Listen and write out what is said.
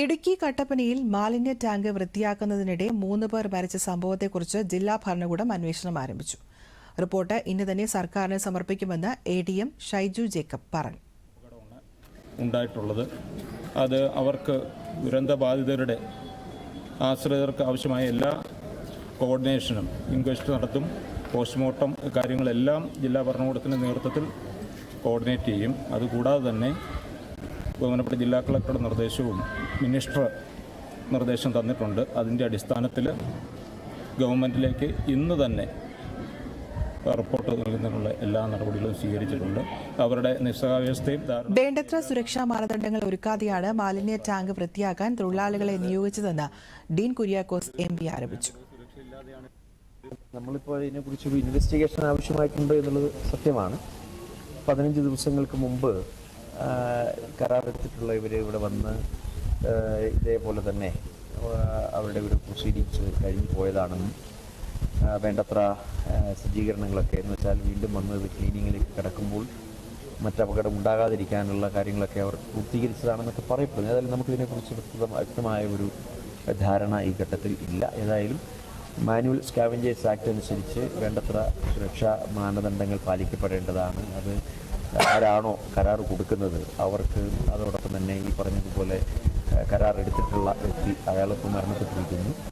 ഇടുക്കി കട്ടപ്പനയിൽ മാലിന്യ ടാങ്ക് വൃത്തിയാക്കുന്നതിനിടെ മൂന്ന് പേർ മരിച്ച സംഭവത്തെക്കുറിച്ച് ജില്ലാ ഭരണകൂടം അന്വേഷണം ആരംഭിച്ചു. റിപ്പോർട്ട് ഇന്ന് തന്നെ സർക്കാരിന് സമർപ്പിക്കുമെന്ന് A D M Shaiju Jacob പറഞ്ഞു. ഉണ്ടായിട്ടുള്ളത്. അത് അവർക്ക് ദുരന്തബാധിതരുടെ ആശ്രിതർക്ക് ആവശ്യമായ എല്ലാ കോർഡിനേഷനും ഇൻക്വസ്റ്റ് നടത്തും പോസ്റ്റ്മോർട്ടം കാര്യങ്ങളെല്ലാം ജില്ലാ ഭരണകൂടത്തിന്റെ നേതൃത്വത്തിൽ കോർഡിനേറ്റ് ചെയ്യും. അതുകൂടാതെ തന്നെ ബഹുമാനപ്പെട്ട ജില്ലാ കളക്ടറുടെ നിർദ്ദേശവും മിനിസ്റ്റർ നിർദ്ദേശം തന്നിട്ടുണ്ട്. അതിന്റെ അടിസ്ഥാനത്തിൽ ഗവൺമെന്റിലേക്ക് ഇന്ന് തന്നെ റിപ്പോർട്ട് നൽകുന്നതിനുള്ള എല്ലാ നടപടികളും സ്വീകരിച്ചിട്ടുണ്ട്. അവരുടെ നിസ്സഹാവ്യവസ്ഥയും വേണ്ടത്ര സുരക്ഷാ മാനദണ്ഡങ്ങൾ ഒരുക്കാതെയാണ് മാലിന്യ ടാങ്ക് വൃത്തിയാക്കാൻ തൊഴിലാളികളെ നിയോഗിച്ചതെന്ന് ഡീൻ കുര്യാക്കോസ് എം പി ആരോപിച്ചു. നമ്മളിപ്പോൾ ഇതിനെക്കുറിച്ച് ഒരു ഇൻവെസ്റ്റിഗേഷൻ ആവശ്യമായിട്ടുണ്ട് എന്നുള്ളത് സത്യമാണ്. പതിനഞ്ച് ദിവസങ്ങൾക്ക് മുമ്പ് കരാർ കരാറെടുത്തിട്ടുള്ള ഇവർ ഇവിടെ വന്ന് ഇതേപോലെ തന്നെ അവരുടെ ഒരു പ്രൊസീഡിങ്സ് കഴിഞ്ഞു പോയതാണെന്നും വേണ്ടത്ര സജ്ജീകരണങ്ങളൊക്കെ എന്ന് വെച്ചാൽ വീണ്ടും വന്ന് ഇത് ക്ലീനിങ്ങിലേക്ക് കിടക്കുമ്പോൾ മറ്റപകടം ഉണ്ടാകാതിരിക്കാനുള്ള കാര്യങ്ങളൊക്കെ അവർ പൂർത്തീകരിച്ചതാണെന്നൊക്കെ പറയപ്പെടുന്നു. ഏതായാലും നമുക്കിതിനെക്കുറിച്ച് വ്യക്തമായ ഒരു ധാരണ ഈ ഘട്ടത്തിൽ ഇല്ല. ഏതായാലും മാനുവൽ സ്കാവഞ്ചേഴ്സ് ആക്ട് അനുസരിച്ച് വേണ്ടത്ര സുരക്ഷാ മാനദണ്ഡങ്ങൾ പാലിക്കപ്പെടേണ്ടതാണ്. അത് ആരാണോ കരാർ കൊടുക്കുന്നത് അവർക്ക് അതോടൊപ്പം തന്നെ ഈ പറഞ്ഞതുപോലെ കരാർ എടുത്തിട്ടുള്ള വ്യക്തി അയാളിപ്പോൾ മരണപ്പെട്ടിരിക്കുന്നു.